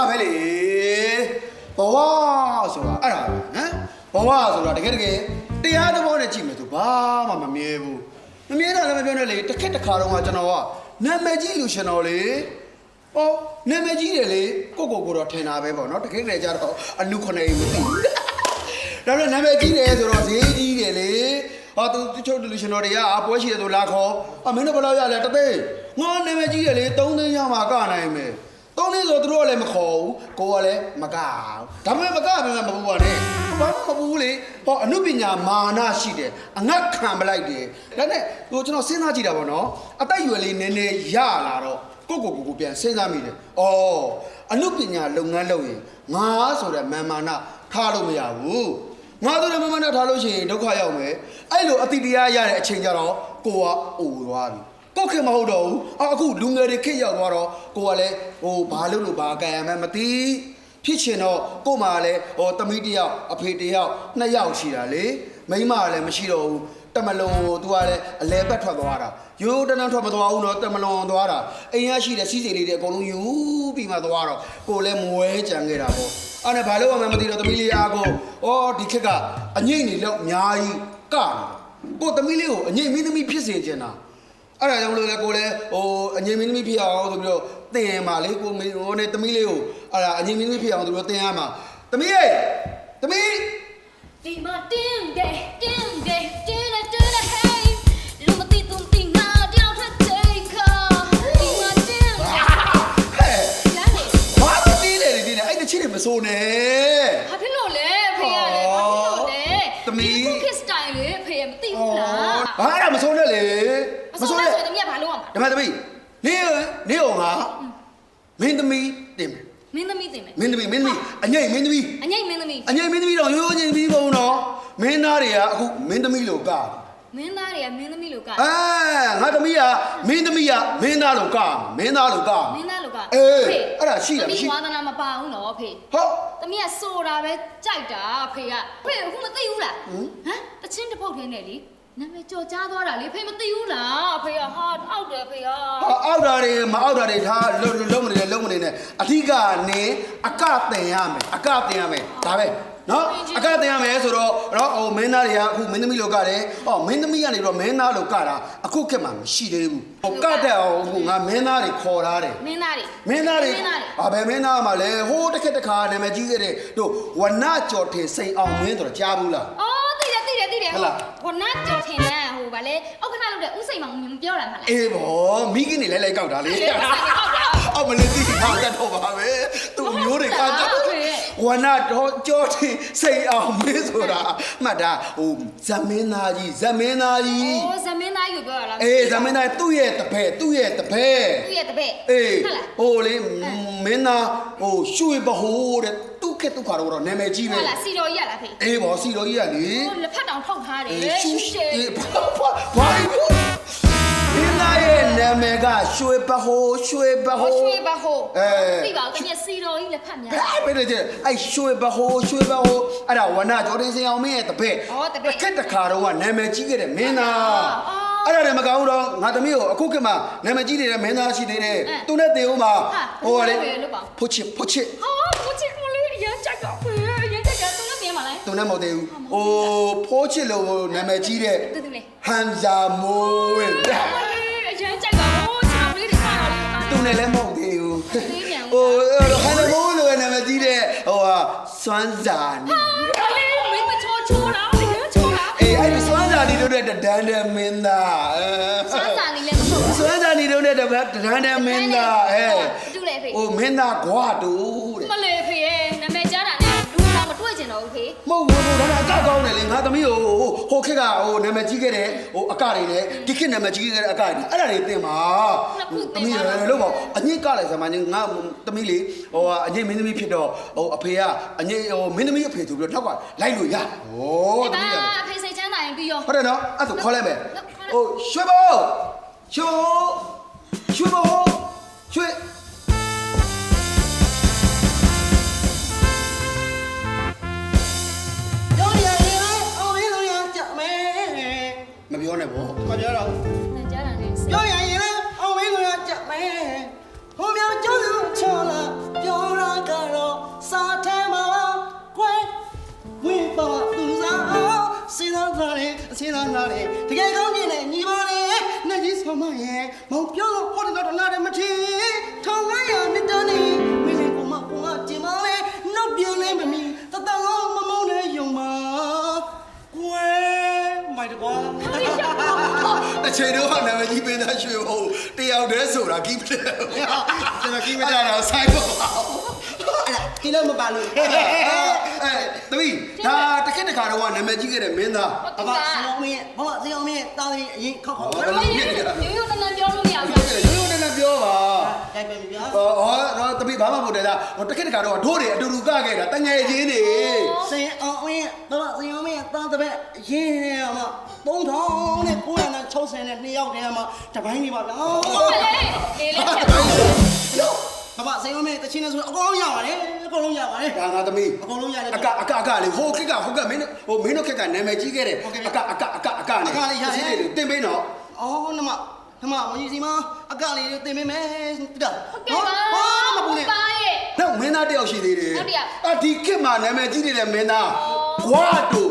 ဒါပဲလေဘဝဆိုတာအဲ့ဒါပဲဟမ်ဘဝဆိုတာတကယ်တကယ်တရားသဘောနဲ့ကြည့်မယ်ဆိုဘာမှမမြဲဘူးမမြဲတာလည်းမပြောနဲ့လေတစ်ခက်တစ်ခါတော့ကကျွန်တော်ကနာမည်ကြီးလူရှင်တော်လေဟောနာမည်ကြီးတယ်လေကိုကိုကိုတော့ထင်တာပဲပေါ့နော်တကယ်တကယ်ကြတော့အနုခုနှစ်အိမ်မသိဘူးဒါပေမဲ့နာမည်ကြီးတယ်ဆိုတော့ဈေးကြီးတယ်လေဟောသူတချို့လူရှင်တော်တွေကအပွဲရှိတယ်ဆိုလာခေါ်အမင်းတို့ဘယ်လောက်ရလဲတသိန်းငါနာမည်ကြီးတယ်လေ3သိန်းရမှာကနိုင်မယ် သုံးလေးဆိုသူတို့ကလည်းမခေါ်ဘူးကိုကလည်းမကဘူးဒါပေမဲ့မကပဲမပူပါနဲ့ဘာမှမပူဘူးလေဟောအနုပညာမာနရှိတယ်အငတ်ခံပလိုက်တယ်ဒါနဲ့ဟိုကျွန်တော်စဉ်းစားကြည့်တာပေါ့နော်အတိုက်အရွယ်လေးနည်းနည်းရလာတော့ကိုကိုကိုကိုပြန်စဉ်းစားမိတယ်ဩအနုပညာလုပ်ငန်းလုပ်ရင်ငါဆိုတဲ့မာမာနထားလို့မရဘူးငါဆိုတဲ့မာမာနထားလို့ရှိရင်ဒုက္ခရောက်မယ်အဲ့လိုအတိတရားရတဲ့အချိန်ကျတော့ကိုကအိုသွားပြီ ကိုယ့်ခင်မဟုတ်တော့ဘူးအအခုလူငယ်တွေခစ်ရောက်သွားတော့ကိုကလည်းဟိုဘာလို့လို့ဘာကံရမှန်းမသိဖြစ်ချင်တော့ကို့မှာလည်းဟိုသမီးတစ်ယောက်အဖေတစ်ယောက်နှစ်ယောက်ရှိတာလေမိန်းမလည်းမရှိတော့ဘူးတမလွန်ကိုသူကလည်းအလဲပတ်ထွက်သွားတာရိုးတန်းတန်းထွက်မသွားဘူးနော်တမလွန်သွားတာအိမ်ရရှိတဲ့စီးစိမ်လေးတွေအကုန်လုံးယူပြီးမှသွားတော့ကိုလည်းမဝဲကြံခဲ့တာပေါ့အဲ့ဒါဘာလို့မှမသိတော့သမီးလေးအားကိုဩဒီခက်ကအငိမ့်နေတော့အများကြီးကကိုသမီးလေးကိုအငိမ့်မင်းသမီးဖြစ်စေချင်တာ အဲ့ဒါကြောင့်မလို့လေကိုလည်းဟိုအငြိမ်မင်းသမီးဖြစ်အောင်ဆိုပြီးတော့တင်ရမှာလေကိုမင်းဟိုနဲ့သမီးလေးကိုအဲ့ဒါအငြိမ်မင်းသမီးဖြစ်အောင်ဆိုပြီးတော့တင်ရမှာသမီးရေသမီးဒီမှာတင်းတယ်တင်းတယ်တင်းတယ်တင်းတယ် hey လူမသိသူမသိငါတယောက်ထက်ချိန်ခါဒီမှာတင်းတယ်ဟဲ့လမ်းလေဘာလို့တီးလေဒီနဲ့အဲ့တချစ်တွေမစိုးနဲ့ဘာဖြစ်လို့လဲဖေရလဲဘာဖြစ်လို့လဲသမီးဒီခုခစ်စတိုင်လေဖေရ မသိဘူးလားဘာအဲ့ဒါမစိုးနဲ့လေမဆိုးလဲဆိုရင်တမီးကဘာလုပ်ရမှာဓမ္မသမီးနေနေအောင်ငါမင်းသမီးတင်မယ်မင်းသမီးသိမယ်မင်းသမီးမင်းသမီးအငြိမ်မင်းသမီးအငိမ့်မင်းသမီးအငြိမ်မင်းသမီးတော့ရိုးရိုးချင်းပြီးပုံတော့မင်းသားတွေကအခုမင်းသမီးလို့ကမင်းသားတွေကမင်းသမီးလို့ကအဲငါသမီးကမင်းသမီးကမင်းသားလို့ကမင်းသားလို့ကမင်းသား လို့ကအေးအဲ့ဒါရှိတာသမီးမရှိဝါသနာမပါဘူးနော်ဖေဟုတ်သမီးကဆိုတာပဲကြိုက်တာဖေကဖေအခုမသိဘူးလားဟမ်တချင်းတစ်ပုတ်ထဲနဲ့လေနာမည်ကြော်ကြားသွားတာလေဖေမသိဘူးလားဖေကဟာအောက်တယ်ဖေကဟာအောက်တာတွေမအောက်တာတွေထားလုံးလုံးမနေနဲ့လုံးမနေနဲ့အဓိကနေအကတင်ရမယ်အကတင်ရမယ်ဒါပဲနော်အကတင်ရမယ်ဆိုတော့တော့ဟိုမင်းသားတွေကအခုမင်းသမီးလို့ကတယ်ဟောမင်းသမီးကနေပြီးတော့မင်းသားလို့ကတာအခုခက်မှမရှိသေးဘူးဟိုကတဲ့အောင်ဟိုငါမင်းသားတွေခေါ်ထားတယ်မင်းသားတွေမင်းသားတွေမင်းသားတွေအာဘယ်မင်းသားမှလဲဟိုးတစ်ခက်တစ်ခါနာမည်ကြီးခဲ့တဲ့တို့ဝနကြော်ထင်စိန်အောင်မင်းဆိုတော့ကြားဘူးလားအော်သိတယ်သိတယ်သိတယ်ဟုတ်လားဟိုနတ်ကြော်ထင်လန်းဟိုဗာလေအောက်ကထလုပ်တဲ့ဥစိန်မောင်မပြောတာမလားအေးဗောမိခင်နေလဲလဲကောက်တာလေလေဆိုင်ကောက်တာအောက်မလေးတိခါတတ်တော့ပါပဲသူမျိုးတွေက ဟုတ် ကြော ပါ က် ဘူး ဝနာတော့ကြောထင်စိန်အောင်မင်းဆိုတာမှတ်တာဟိုဇမင်းသားကြီးဇမင်းသားကြီးအိုးဇမင်းသားကြီးကိုပြောရလားအေးဇမင်းသားသူ့ရဲ့တပည့်သူ့ရဲ့တပည့်သူ့ရဲ့တပည့်အေးဟုတ်လားဟိုလေမင်းသားဟိုရွှေဘဟိုးတဲ့သူ့ခက်သူ့ခါတော့နာမည်ကြီးပဲဟုတ်လားစီတော်ကြီးရလားဖေအေးဗောစီတော်ကြီးကလေဟိုလက်ဖက်တောင်ထောက်ထားတယ်အေးရှူရှ ရွှေဘဟိုးရွှေဘဟိုးဟို ရွှေဘဟိုအဲ သိပါဦးတကယ်စီတော်ကြီးလက်ဖက်များဘယ်ပဲတဲ့အဲ့ရွှေဘဟိုးရွှေဘဟိုးအဲ့ဒါဝနာကျော်တင်စင်အောင်မင်းရဲ့တပည့်ဩတပည့်ခက်တခါတော့ကနာမည်ကြီးခဲ့တဲ့မင်းသားအော်အဲ့ဒါလည်းမကောင်းဘူးတော့ငါသမီးကိုအခုခေတ်မှာနာမည်ကြီးနေတဲ့မင်းသားရှိသေးတယ်အဲသူနဲ့တင်ဦးမှာဟာဟိုကလေဘယ်လိုလုပ်ပါဖုတ်ချစ်ဖုတ်ချစ်ဟာကိုချစ်ကလေးရမ်းကြိုက်တော့ဖေရမ်းကြိုက်တာသူလည်းမြင်ပါလားသူနဲ့မဟုတ်သေးဘူးဟိုဖိုးချစ်လို့နာမည်ကြီးတဲ့တူတူလေးဟန်ဇာမိုးဝင်အ တာလေးသူနဲ့လည်းမဟုတ်သေးဘူးသေးပြန်ဟိုဟန်ဇာမိုးလို့နာမည်ကြီးတဲ့ဟိုဟာစွမ်းစာနီကလေးမင်းမချောချောတာအရမ်းချောတာအေးအဲ့ဒီစွမ်းစာနီတို့တဲ့တဒန်းတဲ့မင်းသားအဲစမ်းစာနေလည်းမဟုတ်ဘူးစွမ်းစာနီတို့တဲ့တဒန်းတဲ့မင်းသားအဲတူလေဖေဟိုမင်းသားကွာတူတဲ့မလေးဖေရဲ့နာမည်ကြားတာနဲ့လူလာမတွေ့ကျင်တော့ဘူးဖေမဟုတ်ဘူးဒါ ကအကကောင်းတယ်လေငါသမီးကိုဟိုခက်ကဟိုနာမည်ကြီးခဲ့တဲ့ဟိုအကတွေနဲ့ဒီခေတ်နာမည်ကြီးခဲ့တဲ့အကတွေအဲ့ဒါတွေတင်ပါသမီးလည်းလို့ပေါ့အငိတ်ကလည်းဆမငါသမီးလေဟိုအငိတ်မင်းသမီးဖြစ်တော့ဟိုအဖေကအငိတ်ဟိုမင်းသမီးအဖေဆိုပြီးတော့နောက်ကလိုက်လို့ရဟိုသမီးရအဖေစိတ်ချမ်းသာရင်ပြီးရောဟုတ်တယ်နော်အဲ့ဒါခေါ်လိုက်မယ်ဟိုရွှေဘိုးရွှေဘိုးရွှေဘိုးရွှေ ပြောနေပေါ့မပြောတော့နဲ့ကြားတာနဲ့ဆက်ပြောရရင်လည်းအောင်မင်းကကြက်မဲဟိုမြောင်ကျုံးစုချော်လာပြောတာကတော့စာထဲမှာကွယ်ဝင်းပါသူစားစေတနာနဲ့အစေတနာနဲ့တကယ်က အချိန်တော့နာမည်ကြီးပင်သားရွှေဘုံတယောက်တည်းဆိုတာကိမတယ်ကျွန်တော်ကိမတယ်တော့ဆိုင်ပေါ့အဲ့ဒါဒီလိုမပါလို့အဲသမီးဒါတစ်ခက်တစ်ခါတော့နာမည်ကြီးခဲ့တဲ့မင်းသားဘာဘာစီအောင်မင်းဘာဘာစီအောင်မင်းတားရင်အရင်ခောက်ခောက်ဘာရိုလို့ရိုးရိုးတနန်ပြောလို့မရဘူးရိုးရိုးနဲ့ပြောပါက်ပဲပြာဟောဟောတော့သမီးဘာမှမဟုတ်တယ်ဒါဟိုတစ်ခက်တစ်ခါတော့ဒိုးတွေအတူတူကခဲ့တာတငယ်ချင်းတွေစင်အောင်မင်းဘာဘာစီအောင်မင်းတားတဲ့ရင်းရမှာ 3000နဲ့960နဲ့နှစ်ယောက်တည်းမှာတပိုင်းနေပါဗျာဟုတ်လေလေလေချက်ဘာဘာစီအောင်မင်းတချင်းနဲ့ဆိုအကုန်လုံးရပါတယ်အကုန်လုံးရပါတယ်ဒါငါသမီးအကုန်လုံးရတယ်အကအကအကလေဟိုခက်ကဟိုကမင်းဟိုမင်းတို့ခက်ကနာမည်ကြီးခဲ့တယ်အကအကအကအကနဲ့တင်ပေးတော့အော်နမနမမကြီးစီမအကလေးတင်ပေးမယ်တိတာဟုတ်ကဲ့ပါမပူနဲ့ပါရဲ့နောက်မင်းသားတယောက်ရှိသေးတယ်နောက်တစ်ယောက်အဒီခက်မှာနာမည်ကြီးနေတဲ့မင်းသားဘွားတူ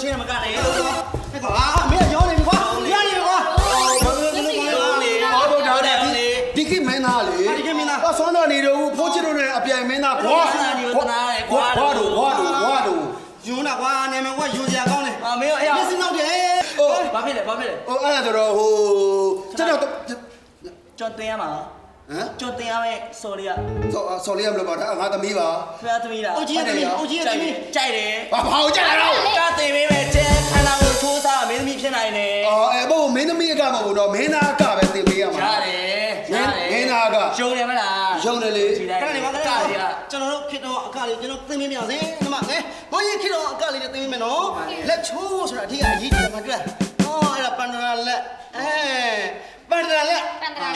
ကြော်ချင်းနဲ့မကနဲ့လို့ဟဲ့ကွာမင်းရောနေပြီကွာရနေပြီကွာလုံးလေဟောတော့ဒါတယ်ဒီလေဒီကိမင်းသားလေဒီကိမင်းသားဟောဆွမ်းတော်နေတော့ဖိုးချစ်တို့နဲ့အပြိုင်မင်းသားဘွားဘွားတူဘွားတူဘွားတူယူနာကွာနာမည်ကွာယူစရာကောင်းတယ်အာမင်းအဲ့မျက်စိနောက်တယ်ဘာဖြစ်လဲဘာဖြစ်လဲဟိုအဲ့ဒါဆိုတော့ဟိုကျွန်တော်ကြော်တင်ရမှာ ဟမ်ကြော်တင်ရမယ်စော်လေးကဆော်ဆော်လေးရမလို့ပါဒါငါသမီးပါဖျားသမီးလားအိုကြီးသမီးအိုကြီးသမီးကြိုက်တယ်ဘာဘာကိုကြရတော့ကတင်ပေးမယ်ကျဲခန္ဓာကိုထိုးစားမင်းသမီးဖြစ်နိုင်တယ်အော်အဲဘို့မင်းသမီးအကမဟုတ်တော့မင်းသားအကပဲတင်ပေးရမှာရတယ်ရတယ်မင်းသားကရှုံးတယ်မလားရုံတယ်လေကြည့်လိုက်ခဏနေပါခဏကနေကြီးကပါကျွန်တော်တို့ခေတော့အကလေးကျွန်တော်သိမင်းပြစေနမနဲမောင်ကြီးခေတော့အကလေးသိမင်းမယ်နော်လက်ချိုးဆိုတာအထီးကအရေးကြီးတယ်မတွေ့အော်အဲ့ဒါပန္ဒရာလက်အဲပန္ဒရာလက်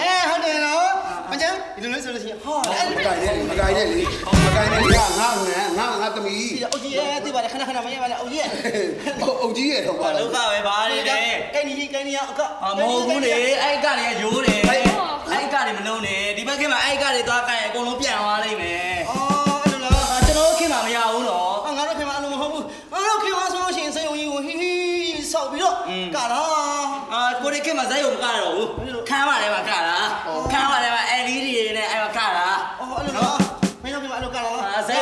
အဲဟုတ်တယ်နော်မကျန် ဒီလိုလေးဆိုလို့ရှိရင်ဟောအဲ့မကိုင်နဲ့မကိုင်နဲ့လေမကိုင်နဲ့လေငါငါငါငါသမီးဒီအိုကြီးရဲ့သိပါတယ်ခဏခဏမရပါနဲ့အိုကြီးရဲ့အုတ်ကြီးရဲ့တော့ပါဒုက္ခပဲဘာလဲတဲ့ကိုင်းကြီးကိုင်းကြီးအကအာမဟုတ်ဘူးလေအဲ့ကတွေရိုးတယ်အဲ့ကတွေမလုံးနဲ့ဒီဘက်ကမှာအဲ့ကတွေသွားကန်အကုန်လုံးပြန်သွားလိမ့်မယ်အော်အဲ့လိုလားအာကျွန်တော်ခင်မှာမရဘူးနော်ငါတို့ခင်ဗျာအလိုမဟုတ်ဘူးငါတို့ခင်ဗျာဆိုလို့ရှိရင်စိတ်ုံကြီးကိုဟီဟီဆောက်ပြီးတော့ကလာအာ ကိုရီခင်မှာဇက်ရုံမကတော့ဘူးခမ်းပါတယ်မှာကတာခမ်းပါတယ်မှာ LED တွေနဲ့အဲ့မှာကတာအော်အဲ့လိုလားမင်းတို့ခင်ဗျာအဲ့လိုကလာလား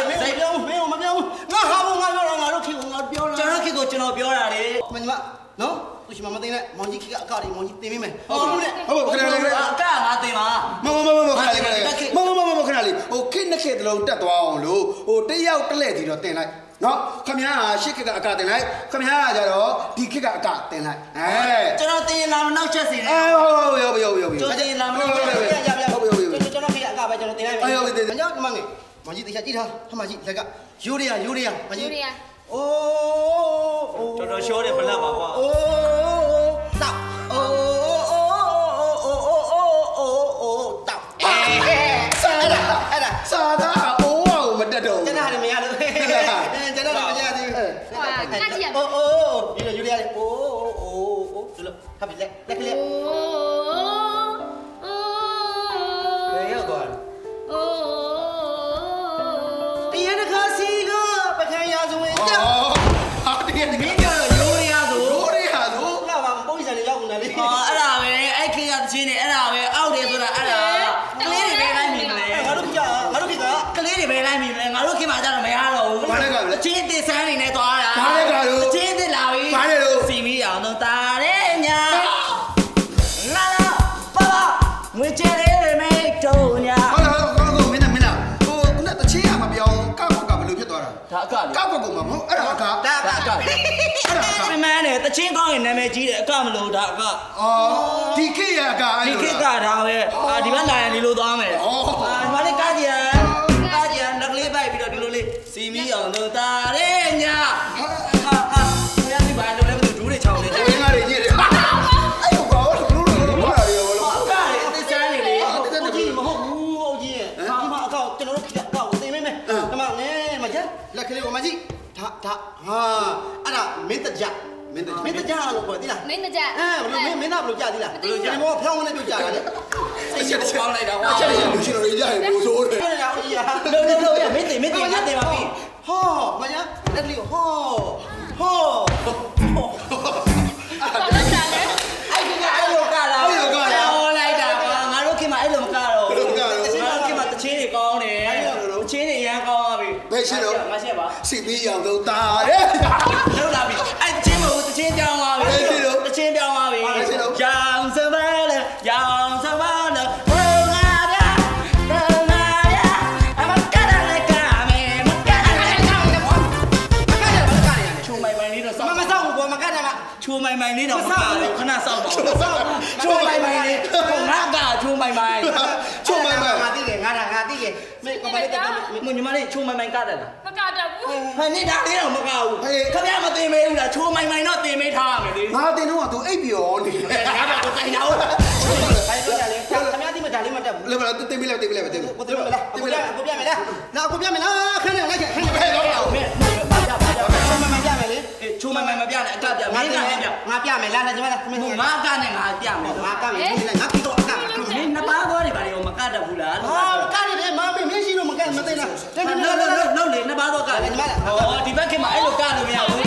မပြောဘူးမင်းမပြောဘူးငါဟာဘူးငါပြောတော့ငါတို့ခင်ဗျာငါပြောကျွန်တာတော်ခင်ကိုကျွန်တော်ပြောတာလေမညီမနော်သူရှိမမသိနဲ့မောင်ကြီးခေကအကတွေမောင်ကြီးတင်ပေးမယ်ဟုတ်ဘူးလေဟုတ်ပါခဏလေးအကငါတင်ပါမမမမမခဏလေးခဏလေးမမမမခဏလေးဟိုခိနှစ်ခေတလုံးတက်သွားအောင်လို့ဟိုတယောက်တက်လက်စီတော့တင်လိုက် နော်ခမည်းရှစ်ခေကအကတင်လိုက်ခမည်းကကြတော့ဒီခေကအကတင်လိုက်အဲကျွန်တော်တင်လာမနောက်ချက်စီနေအဲဟုတ်ဟုတ်ဟုတ်ဟုတ်ဟုတ်ဟုတ်ကျွန်တော်တင်လာမရနောက်ချက်ရစီရရရဟုတ်ပြီဟုတ်ပြီကျွန်တော်ခေကအကပဲကျွန်တော်တင်လိုက်မယ်မကြောက်ဒီမငယ်မောင်ကြီးတရားကြည့်ထားဟမကြီးလက်ကယူရရယူရရမကြီးယူရီးယားအိုးတော်တော်ရှိုးတယ်ဘလက်ပါကွာအိုး ငွေချဲလေးတွေမိတ်တုံညာ ဟုတ်လားဟုတ်ကောမင်းနဲ့မင်းလားဟိုခုနတချင်းရမပြောင်းကောက်ကောက်ကဘယ်လိုဖြစ်သွားတာဒါအကလေကောက်ကောက်ကမဟုတ်အဲ့ဒါအကဒါဒါအကလေအဲ့ဒါအကမမန်းနဲ့တချင်းကောင်းရင်နာမည်ကြီးတယ်အကမလို့ဒါအကအော်ဒီခေတ်ရအကအဲ့ဒီလိုခေတ်ကဒါပဲအာဒီဘက်လာရင်ဒီလိုသွားမယ်အော် အာဒီမှာလေးကားကြည့်ရ မင်းတကြမင်းတကြလို့ခေါ်သီလားမင်းတစ်ချက်အဲဘယ်လိုမင်းမင်းသားဘယ်လိုကြသီလားမသိဘူးကျွန်တော်ဖျောင်းမနေပြုတ်ကြတာလေစိတ်ချက်ပေါင်းလိုက်တာအဝါချက်ရလူရှိတော်ရရပို့ဆိုးတယ်ဟုတ်တယ်လားဦးကြီးဟာလုံးလုံးလုံးရမင်းတင်မင်းတင်ငါတင်ပါပြီဟောမညာလက်လေးဟောဟောတော်လက်တာလေအဲ့ဒီကအဲ့လိုကလာဟောလိုက်တာကွာငါတို့ခင်မအဲ့လိုမကတော့ငါတို့ခင်မတချင်းတွေကောင်းတယ်တချင်းတွေရမ်းကောင်းပါပြီငါရှက်ပါစီပီးအောင်တော့တာတဲ့ မင်းကဘာလဲတက်မညီမလေးချိုမိုင်မိုင်ကတယ်လားမကတော့ဘူးဟဲ့နေတာလေးတော့မကဘူးခင်ဗျားမသိမေးဘူးလားချိုမိုင်မိုင်တော့တင်မေးထားရမယ်လေငါတင်တော့သူအိပ်ပြောနေငါတော့တိုင်တော့ဘာလို့ကြလဲခင်ဗျားဒီမှာဒါလေးမတက်ဘူးလေမလားတင်ပြလိုက်တင်ပြလိုက်တင်ပြကိုပြမလားကိုပြကိုပြမယ်လားနာကိုပြမယ်လားခဏလိုက်ခဏလိုက်ဟဲ့တော့မင်းဘာကြဘာကြမမပြမယ်လေချိုမိုင်မိုင်မပြနဲ့အကပြမင်းကလည်းပြငါပြမယ်လားလားကျမလားမင်းဟိုငါငါကနဲ့ငါပြမယ်ငါကမယ်ငါပြီးတော့အက မင်းနှစ်ပါးသွားနေပါလေမကတတ်ဘူးလား ဟာကရတယ်မမင်းမရှိ လို့မကမသိလားတက်တယ်လုံးလို့လုံးလို့လုံးလုံးလေနှစ်ပါးသွားကလေဟောဒီဘက်ကမှအဲ့လိုကလို့မရဘူး